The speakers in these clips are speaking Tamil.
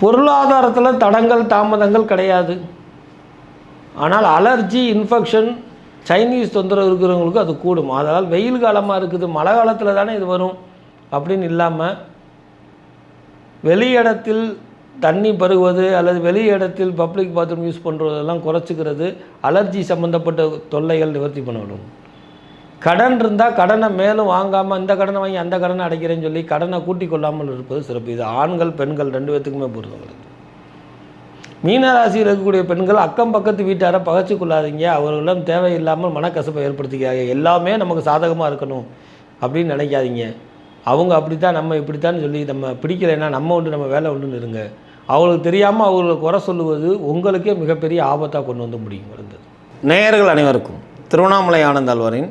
பொருளாதாரத்தில் தடங்கள் தாமதங்கள் கிடையாது. ஆனால் அலர்ஜி இன்ஃபெக்ஷன் சைனீஸ் தொந்தரவு இருக்கிறவங்களுக்கு அது கூடும். அதனால் வெயில் காலமாக இருக்குது மழை காலத்தில் தானே இது வரும் அப்படின்னு இல்லாமல் வெளி இடத்தில் தண்ணி பருகுவது அல்லது வெளி இடத்தில் பப்ளிக் பாத்ரூம் யூஸ் பண்ணுறதெல்லாம் குறைச்சிக்கிறது அலர்ஜி சம்மந்தப்பட்ட தொல்லைகள் நிவர்த்தி பண்ணணும் கடன் இருந்தால் கடனை மேலும் வாங்காமல் இந்த கடனை வாங்கி அந்த கடனை அடைக்கிறேன்னு சொல்லி கடனை கூட்டி கொள்ளாமல் இருப்பது சிறப்பு. இது ஆண்கள் பெண்கள் ரெண்டு பேத்துக்குமே பொருத்தம் மீனராசியில் இருக்கக்கூடிய பெண்கள் அக்கம் பக்கத்து வீட்டாரை பகச்சு கொள்ளாதீங்க அவர்களிடம் தேவையில்லாமல் மனக்கசப்பை ஏற்படுத்திக்காங்க எல்லாமே நமக்கு சாதகமாக இருக்கணும் அப்படின்னு நினைக்காதீங்க. அவங்க அப்படித்தான் நம்ம இப்படித்தான் சொல்லி நம்ம பிடிக்கலைன்னா நம்ம உண்டு நம்ம வேலை உண்டுன்னு இருங்க. அவங்களுக்கு தெரியாமல் அவர்களை குறை சொல்லுவது உங்களுக்கே மிகப்பெரிய ஆபத்தாக கொண்டு வந்து முடியும். இருந்தது நேயர்கள் அனைவருக்கும் திருவண்ணாமலை ஆனந்தாழ்வாரின்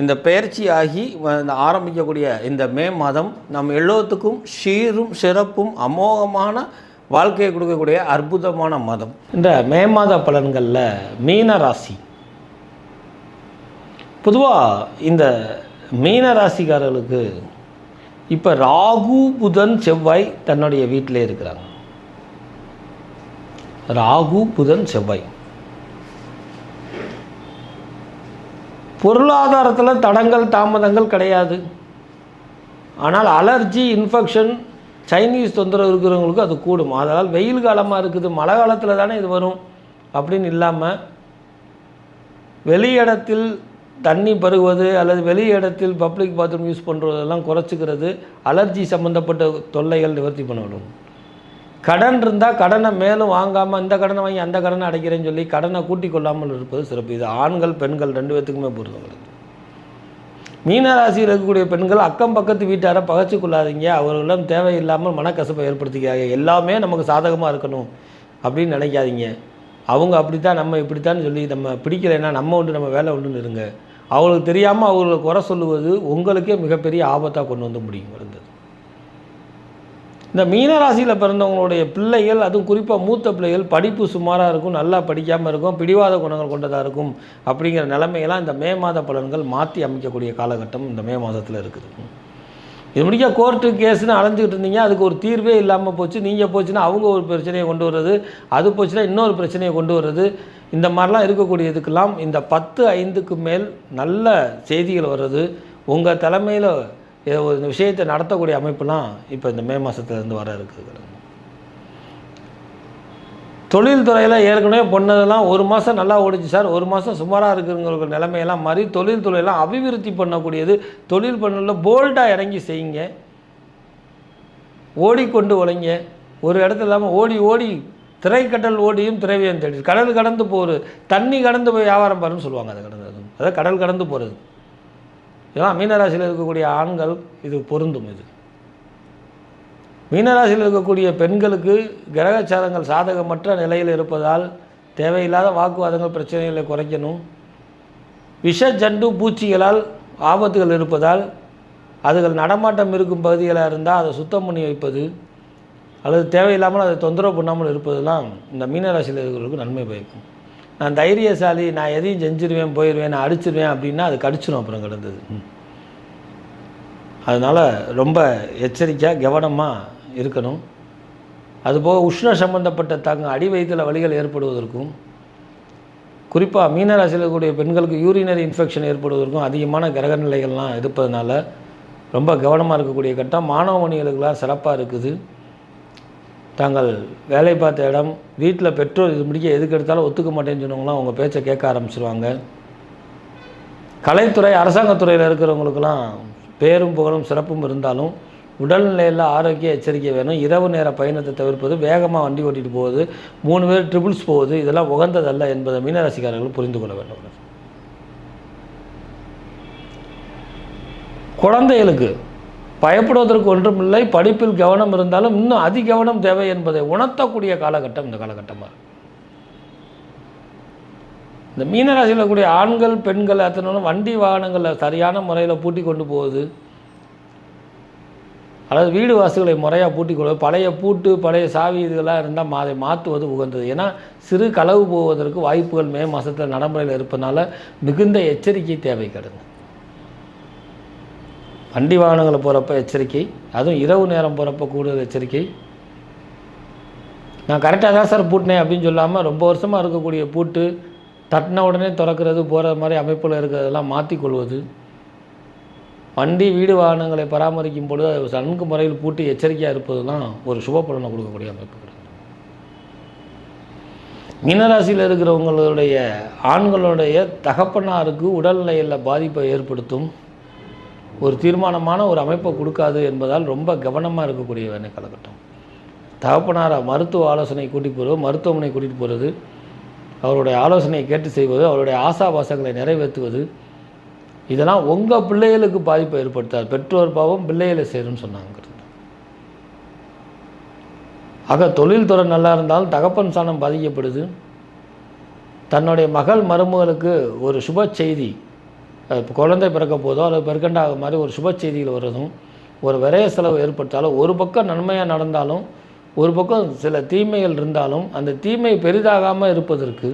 இந்த பெயர்ச்சி ஆகி ஆரம்பிக்கக்கூடிய இந்த மே மாதம் நம் எல்லோத்துக்கும் சீரும் சிறப்பும் அமோகமான வாழ்க்கையை கொடுக்கக்கூடிய அற்புதமான மாதம். இந்த மே மாத பலன்களில் மீன ராசி. பொதுவாக இந்த மீன ராசிக்காரர்களுக்கு இப்போ ராகு புதன் செவ்வாய் தன்னுடைய வீட்டிலே இருக்கிறாங்க. ராகு புதன் செவ்வாய். பொருளாதாரத்தில் தடங்கள் தாமதங்கள் கிடையாது. ஆனால் அலர்ஜி இன்ஃபெக்ஷன் சைனீஸ் தொந்தரவு இருக்கிறவங்களுக்கு அது கூடும். அதனால் வெயில் காலமாக இருக்குது மழை காலத்தில் தானே இது வரும் அப்படின்னு இல்லாமல் வெளி இடத்தில் தண்ணி பருகுவது அல்லது வெளி இடத்தில் பப்ளிக் பாத்ரூம் யூஸ் பண்ணுறதெல்லாம் குறைச்சிக்கிறது அலர்ஜி சம்மந்தப்பட்ட தொல்லைகள் நிவர்த்தி பண்ணணும். கடன் இருந்தால் கடனை மேலும் வாங்காமல் இந்த கடனை வாங்கி அந்த கடனை அடைக்கிறேன்னு சொல்லி கடனை கூட்டி கொள்ளாமல் இருப்பது சிறப்பு. இது ஆண்கள் பெண்கள் ரெண்டு பேத்துக்குமே பொருத்தம் மீனராசியில் இருக்கக்கூடிய பெண்கள் அக்கம் பக்கத்து வீட்டாரை பகச்சு கொள்ளாதீங்க அவர்களிடம் தேவையில்லாமல் மனக்கசப்பை ஏற்படுத்திக்காங்க எல்லாமே நமக்கு சாதகமாக இருக்கணும் அப்படின்னு நினைக்காதீங்க. அவங்க அப்படித்தான் நம்ம இப்படித்தான் சொல்லி நம்ம பிடிக்கலைன்னா நம்ம உண்டு நம்ம வேலை உண்டுன்னு இருங்க. அவங்களுக்கு தெரியாமல் அவர்களை குறை சொல்லுவது உங்களுக்கே மிகப்பெரிய ஆபத்தாக கொண்டு வந்து முடியும். இருந்தது இந்த மீனராசியில் பிறந்தவங்களுடைய பிள்ளைகள் அதுவும் குறிப்பாக மூத்த பிள்ளைகள் படிப்பு சுமாராக இருக்கும் நல்லா படிக்காமல் இருக்கும் பிடிவாத குணங்கள் கொண்டதாக இருக்கும் அப்படிங்கிற நிலைமையெல்லாம் இந்த மே மாத பலன்கள் மாற்றி அமைக்கக்கூடிய காலகட்டம் இந்த மே மாதத்தில் இருக்குது. இது முடிக்க கோர்ட்டு கேஸ்னு அலைஞ்சிக்கிட்டு இருந்தீங்க அதுக்கு ஒரு தீர்வே இல்லாமல் போச்சு நீங்கள் போச்சுன்னா அவங்க ஒரு பிரச்சனையை கொண்டு வர்றது அது போச்சுன்னா இன்னொரு பிரச்சனையை கொண்டு வர்றது இந்த மாதிரிலாம் இருக்கக்கூடியதுக்கெல்லாம் இந்த பத்து ஐந்துக்கு மேல் நல்ல செய்திகள் வர்றது உங்கள் தலைமையில் ஒரு விஷயத்தை நடத்தக்கூடிய அமைப்புலாம் இப்போ இந்த மே மாதத்துலேருந்து வர இருக்குது. தொழில்துறையில் ஏற்கனவே பொண்ணதெல்லாம் ஒரு மாதம் நல்லா ஓடிச்சு சார். ஒரு மாதம் சுமாராக இருக்குங்கிற நிலைமையெல்லாம் மாறி தொழில்துறையெல்லாம் அபிவிருத்தி பண்ணக்கூடியது தொழில் பண்ணல போல்டாக இறங்கி செய்யுங்க. ஓடிக்கொண்டு உழைங்க. ஒரு இடத்துல இல்லாமல் ஓடி ஓடி திரைக்கடல் ஓடியும் திரைவியம் தேடி கடல் கடந்து போகிற தண்ணி கடந்து போய் வியாபாரம் பாருன்னு சொல்லுவாங்க அதை கடந்து. அதாவது கடல் கடந்து போகிறது இதெல்லாம் மீனராசியில் இருக்கக்கூடிய ஆண்கள் இது பொருந்தும் இது. மீனராசியில் இருக்கக்கூடிய பெண்களுக்கு கிரகச்சாரங்கள் சாதகமற்ற நிலையில் இருப்பதால் தேவையில்லாத வாக்குவாதங்கள் பிரச்சனைகளை குறைக்கணும். விஷ ஜண்டு பூச்சிகளால் ஆபத்துகள் இருப்பதால் அதுகள் நடமாட்டம் இருக்கும் பகுதிகளாக இருந்தால் அதை சுத்தம் பண்ணி வைப்பது அல்லது தேவையில்லாமல் அதை தொந்தரவு பண்ணாமல் இருப்பதெல்லாம் இந்த மீனராசியில் இருக்கிறவர்களுக்கு நன்மை பயக்கும். நான் தைரியசாலி நான் எதையும் செஞ்சிருவேன் போயிடுவேன் நான் அடிச்சிருவேன் அப்படின்னா அது கடிச்சிடும் அப்புறம் கிடந்தது. அதனால் ரொம்ப எச்சரிக்கையாக கவனமாக இருக்கணும். அதுபோக உஷ்ண சம்பந்தப்பட்ட தாங்க அடி வயிற்றில் வலிகள் ஏற்படுவதற்கும் குறிப்பாக மீனராசியில் இருக்கக்கூடிய பெண்களுக்கு யூரினரி இன்ஃபெக்ஷன் ஏற்படுவதற்கும் அதிகமான கிரக நிலைகள்லாம் இருப்பதனால ரொம்ப கவனமாக இருக்கக்கூடிய கட்டம். மாணவ மணிகளுக்கெல்லாம் சிறப்பாக இருக்குது. தாங்கள் வேலை பார்த்த இடம் வீட்டில் பெற்றோர் இது முடிக்க எதுக்கு எடுத்தாலும் ஒத்துக்க மாட்டேன்னு சொன்னவங்களாம் உங்கள் பேச்சை கேட்க ஆரம்பிச்சிருவாங்க. கலைத்துறை அரசாங்கத்துறையில் இருக்கிறவங்களுக்கெல்லாம் பேரும் புகழும் சிறப்பும் இருந்தாலும் உடல்நிலையில் ஆரோக்கிய எச்சரிக்கை வேணும். இரவு நேர பயணத்தை தவிர்ப்பது வேகமாக வண்டி ஓட்டிட்டு போகுது மூணு பேர் ட்ரிபிள்ஸ் போகுது இதெல்லாம் உகந்ததல்ல என்பதை மீனராசிக்காரர்கள் புரிந்து கொள்ள வேண்டும். குழந்தைகளுக்கு பயப்படுவதற்கு ஒன்றுமில்லை படிப்பில் கவனம் இருந்தாலும் இன்னும் அதி கவனம் தேவை என்பதை உணர்த்தக்கூடிய காலகட்டம் இந்த காலகட்டமாக இந்த மீனராசியில் இருக்கக்கூடிய ஆண்கள் பெண்கள் அத்தனை வண்டி வாகனங்களை சரியான முறையில் பூட்டி கொண்டு போகுது. அதாவது வீடு வாசல்களை முறையாக பூட்டி கொள்வது பழைய பூட்டு பழைய சாவி இதுகளாக இருந்தால் அதை மாற்றுவது உகந்தது. ஏன்னா சிறு களவு போவதற்கு வாய்ப்புகள் மே மாதத்தில் நடைமுறையில் இருப்பதனால மிகுந்த எச்சரிக்கை தேவை கிடங்க. வண்டி வாகனங்களை போகிறப்ப எச்சரிக்கை அதுவும் இரவு நேரம் போகிறப்ப கூடுதல் எச்சரிக்கை. நான் கரெக்டாக தான் சார் பூட்டினேன் அப்படின்னு சொல்லாமல் ரொம்ப வருஷமாக இருக்கக்கூடிய பூட்டு தட்டின உடனே திறக்கிறது போகிற மாதிரி அமைப்பில் இருக்கிறதெல்லாம் மாற்றிக்கொள்வது வண்டி வீடு வாகனங்களை பராமரிக்கும் பொழுது அது நன்கு முறையில் பூட்டி எச்சரிக்கையாக இருப்பது தான் ஒரு சுப பலனை கொடுக்கக்கூடிய அமைப்பு. கிடையாது மீனராசியில் இருக்கிறவங்களுடைய ஆண்களுடைய தகப்பனாருக்கு உடல்நிலையில் பாதிப்பை ஏற்படுத்தும். ஒரு தீர்மானமான ஒரு அமைப்பை கொடுக்காது என்பதால் ரொம்ப கவனமாக இருக்கக்கூடிய காலகட்டம் தகப்பனாரை மருத்துவ ஆலோசனை கூட்டிகிட்டு போகிறது மருத்துவமனை கூட்டிகிட்டு போகிறது அவருடைய ஆலோசனையை கேட்டு செய்வது அவருடைய ஆசாபாசங்களை நிறைவேற்றுவது இதெல்லாம் உங்கள் பிள்ளைகளுக்கு பாதிப்பை ஏற்படுத்தாது. பெற்றோர் பாவம் பிள்ளைகளை சேரும்னு சொன்னாங்கிறது ஆக தொழில்துறை நல்லா இருந்தாலும் தகப்பன் சாணம் பாதிக்கப்படுது. தன்னுடைய மகள் மருமகளுக்கு ஒரு சுப செய்தி இப்போ குழந்தை பிறக்க போதோ அல்லது பிறக்கண்டாக மாதிரி ஒரு சுப செய்திகள் வர்றதும் ஒரு விரைய செலவு ஏற்பட்டாலும் ஒரு பக்கம் நன்மையாக நடந்தாலும் ஒரு பக்கம் சில தீமைகள் இருந்தாலும் அந்த தீமை பெரிதாகாமல் இருப்பதற்கு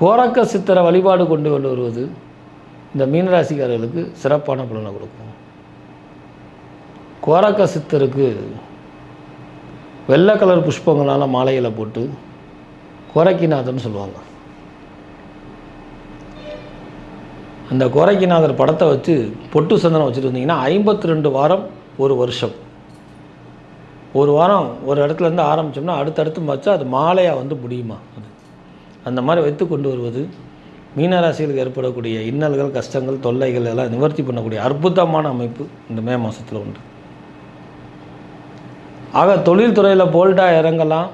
கோரக்க சித்திர வழிபாடு கொண்டு கொண்டு வருவது இந்த மீனராசிக்காரர்களுக்கு சிறப்பான பலனை கொடுக்கும். கோரக்க சித்தருக்கு வெள்ளை கலர் புஷ்பங்களால் மாலைகளை போட்டு கோரக்கிநாதன் சொல்லுவாங்க. அந்த கோரக்கிநாதர் படத்தை வச்சு பொட்டு சந்தனம் வச்சுட்டு வந்தீங்கன்னா ஐம்பத்தி ரெண்டு வாரம் ஒரு வருஷம். ஒரு வாரம் ஒரு இடத்துல இருந்து ஆரம்பித்தோம்னா அடுத்தடுத்து வச்சா அது மாலையாக வந்து முடியுமா அது. அந்த மாதிரி வைத்து கொண்டு வருவது மீனராசிகளுக்கு ஏற்படக்கூடிய இன்னல்கள் கஷ்டங்கள் தொல்லைகள் எல்லாம் நிவர்த்தி பண்ணக்கூடிய அற்புதமான அமைப்பு இந்த மே மாதத்தில் உண்டு. ஆக தொழில்துறையில் போல்டாக இறங்கலாம்.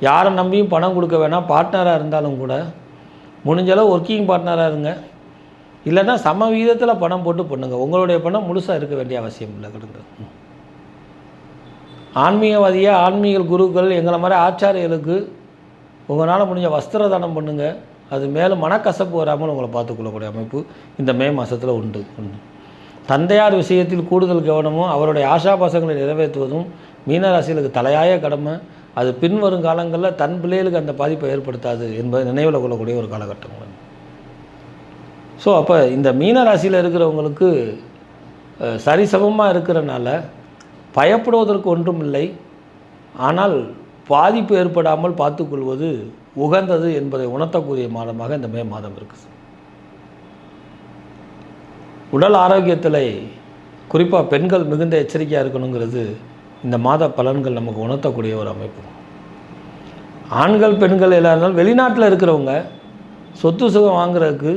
யாரை நம்பியும் பணம் கொடுக்க வேணாம். பார்ட்னராக இருந்தாலும் கூட. முடிஞ்சளவு ஒர்க்கிங் பார்ட்னராக இருங்க. இல்லைன்னா சம விகிதத்தில் பணம் போட்டு பண்ணுங்கள் உங்களுடைய பணம் முழுசாக இருக்க வேண்டிய அவசியம் இல்லை கிடங்க. ஆன்மீகவாதியாக ஆன்மீக குருக்கள் எங்களை மாதிரி ஆச்சாரியர்களுக்கு உங்களால் முடிஞ்ச வஸ்திர தானம் பண்ணுங்கள் அது மேலும் மனக்கசப்பு வராமல் உங்களை பார்த்துக்கொள்ளக்கூடிய அமைப்பு இந்த மே மாதத்தில் உண்டு. உண்டு தந்தையார் விஷயத்தில் கூடுதல் கவனமும் அவருடைய ஆசாபாசங்களை நிறைவேற்றுவதும் மீனராசிகளுக்கு தலையாய கடமை. அது பின்வரும் காலங்களில் தன் பிள்ளைகளுக்கு அந்த பாதிப்பை ஏற்படுத்தாது என்பதை நினைவில் கொள்ளக்கூடிய ஒரு காலகட்டம். ஸோ அப்போ இந்த மீனராசியில் இருக்கிறவங்களுக்கு சரிசமமாக இருக்கிறனால பயப்படுவதற்கு ஒன்றும் இல்லை. ஆனால் பாதிப்பு ஏற்படாமல் பார்த்துக்கொள்வது உகந்தது என்பதை உணர்த்தக்கூடிய மாதமாக இந்த மே மாதம் இருக்குது உடல் ஆரோக்கியத்தில் குறிப்பாக பெண்கள் மிகுந்த எச்சரிக்கையாக இருக்கணுங்கிறது இந்த மாத பலன்கள் நமக்கு உணர்த்தக்கூடிய ஒரு அமைப்பு. ஆண்கள் பெண்கள் எல்லாருந்தாலும் வெளிநாட்டில் இருக்கிறவங்க சொத்து சுகம் வாங்குறதுக்கு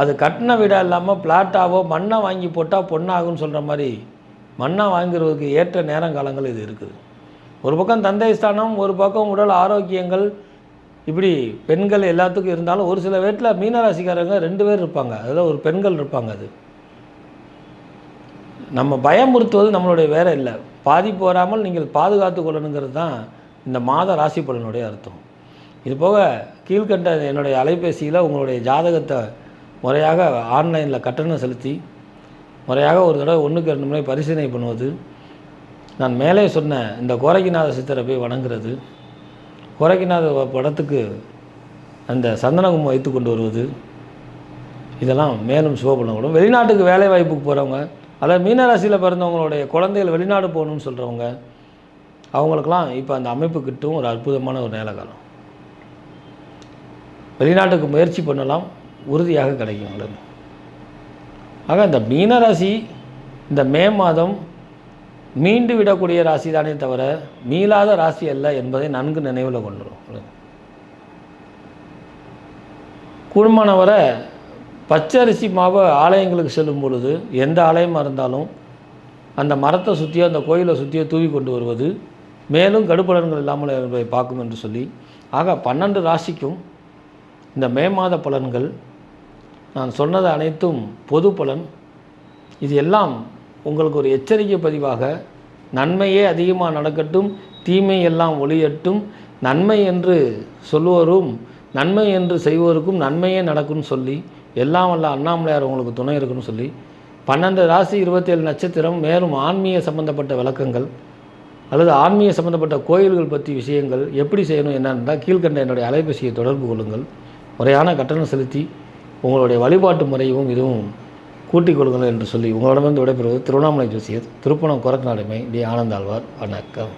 அது கட்டின வீடாக இல்லாமல் பிளாட்டாவோ மண்ணை வாங்கி போட்டால் பொண்ணாகும்னு சொல்கிற மாதிரி மண்ணை வாங்குறதுக்கு ஏற்ற நேரங்காலங்கள் இது இருக்குது. ஒரு பக்கம் தந்தை ஸ்தானம் ஒரு பக்கம் உடல் ஆரோக்கியங்கள். இப்படி பெண்கள் எல்லாத்துக்கும் இருந்தாலும் ஒரு சில வீட்டில் மீனராசிக்காரங்க ரெண்டு பேர் இருப்பாங்க. அதில் ஒரு பெண்கள் இருப்பாங்க அது. நம்ம பயமுறுத்துவது நம்மளுடைய வேற இல்லை. பாதிப்பு வராமல் நீங்கள் பாதுகாத்து கொள்ளணுங்கிறது தான் இந்த மாத ராசி பலனுடைய அர்த்தம். இது போக கீழ்கண்ட என்னுடைய அலைபேசியில் உங்களுடைய ஜாதகத்தை முறையாக ஆன்லைனில் கட்டணம் செலுத்தி முறையாக ஒரு தடவை ஒன்றுக்கு ரெண்டு முறை பரிசீலனை பண்ணுவது நான் மேலே சொன்ன இந்த கோரைக்கிநாத சித்தரை போய் வணங்குறது கோரைக்கிநாத படத்துக்கு அந்த சந்தனகுமம் வைத்து கொண்டு வருவது இதெல்லாம் மேலும் சுபபலம் வெளிநாட்டுக்கு வேலை வாய்ப்புக்கு போகிறவங்க அதாவது மீனராசியில் பிறந்தவங்களுடைய குழந்தைகள் வெளிநாடு போகணும்னு சொல்கிறவங்க அவங்களுக்கெல்லாம் இப்போ அந்த அமைப்பு கிட்டும் ஒரு அற்புதமான ஒரு நேரகாலம். வெளிநாட்டுக்கு முயற்சி பண்ணலாம். உறுதியாக கிடைக்கும் உங்களுக்கு ஆக இந்த மீனராசி இந்த மே மாதம் மீண்டு விடக்கூடிய ராசி தானே தவிர மீளாத ராசி அல்ல என்பதை நன்கு நினைவில் கொண்டுரும். கூடுமானவரை பச்சரிசி மாவை ஆலயங்களுக்கு செல்லும் பொழுது எந்த ஆலயமாக இருந்தாலும் அந்த மரத்தை சுற்றியோ அந்த கோயிலை சுற்றியோ தூவி கொண்டு வருவது மேலும் கடுப்பலன்கள் இல்லாமல் என்பதை பார்க்கும் என்று சொல்லி ஆக பன்னெண்டு ராசிக்கும் இந்த மே மாத பலன்கள் நான் சொன்னது அனைத்தும் பொது பலன். இது எல்லாம் உங்களுக்கு ஒரு எச்சரிக்கை பதிவாக நன்மையே அதிகமாக நடக்கட்டும் தீமை எல்லாம் ஒளியட்டும் நன்மை என்று சொல்லுவோரும் நன்மை என்று செய்வோருக்கும் நன்மையே நடக்கும்னு சொல்லி எல்லாம் வல்ல அண்ணாமலையார் உங்களுக்கு துணை இருக்குன்னு சொல்லி பன்னெண்டு ராசி இருபத்தேழு நட்சத்திரம் மேலும் ஆன்மீக சம்பந்தப்பட்ட விளக்கங்கள் அல்லது ஆன்மீக சம்பந்தப்பட்ட கோயில்கள் பற்றி விஷயங்கள் எப்படி செய்யணும் என்னன்னா கீழ்கண்ட என்னுடைய அலைபேசியை தொடர்பு கொள்ளுங்கள். முறையான கட்டணம் செலுத்தி உங்களுடைய வழிபாட்டு முறையும் இதுவும் கூட்டிக் கொள்ளுங்கள் என்று சொல்லி உங்களிடமிருந்து விடைபெறுவது திருவண்ணாமலை ஜோசியர் திருப்பணம் குரக்கநாடுமை டி. ஆனந்தாழ்வார். வணக்கம்.